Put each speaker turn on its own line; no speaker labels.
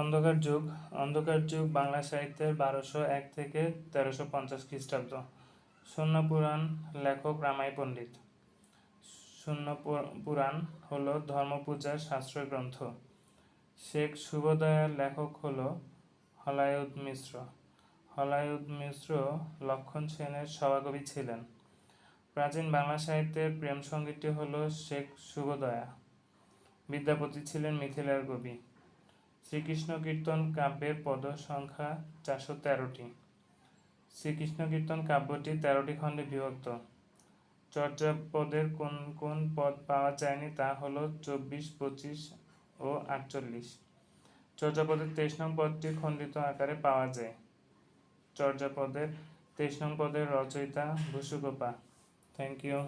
অন্ধকার যুগ অন্ধকার যুগ বাংলা সাহিত্যের বারোশো এক থেকে তেরোশো পঞ্চাশ খ্রিস্টাব্দ। শূন্য পুরাণ লেখক রামাই পণ্ডিত। শূন্য পুরাণ হলো ধর্মপূজার শাস্ত্র গ্রন্থ। শেখ শুভদয়ার লেখক হল হলায়ুদ মিশ্র। হলায়ুদ মিশ্র লক্ষণ সেনের সভাকবি ছিলেন। প্রাচীন বাংলা সাহিত্যের প্রেম সঙ্গীতটি হল শেখ শুভদয়া বিদ্যাপতি ছিলেন মিথিলার কবি। শ্রীকৃষ্ণ কীর্তন কাব্যের পদ সংখ্যা চারশো তেরোটি। শ্রীকৃষ্ণ কীর্তন কাব্যটি তেরোটি খণ্ডে বিভক্ত। চর্যাপদের কোন কোন পদ পাওয়া যায়নি তা হলো চব্বিশ, পঁচিশ ও আটচল্লিশ। চর্যাপদের তেইশ নং পদটি খণ্ডিত আকারে পাওয়া যায়। চর্যাপদের তেইশ নং পদের রচয়িতা ভুসুগোপা থ্যাংক ইউ।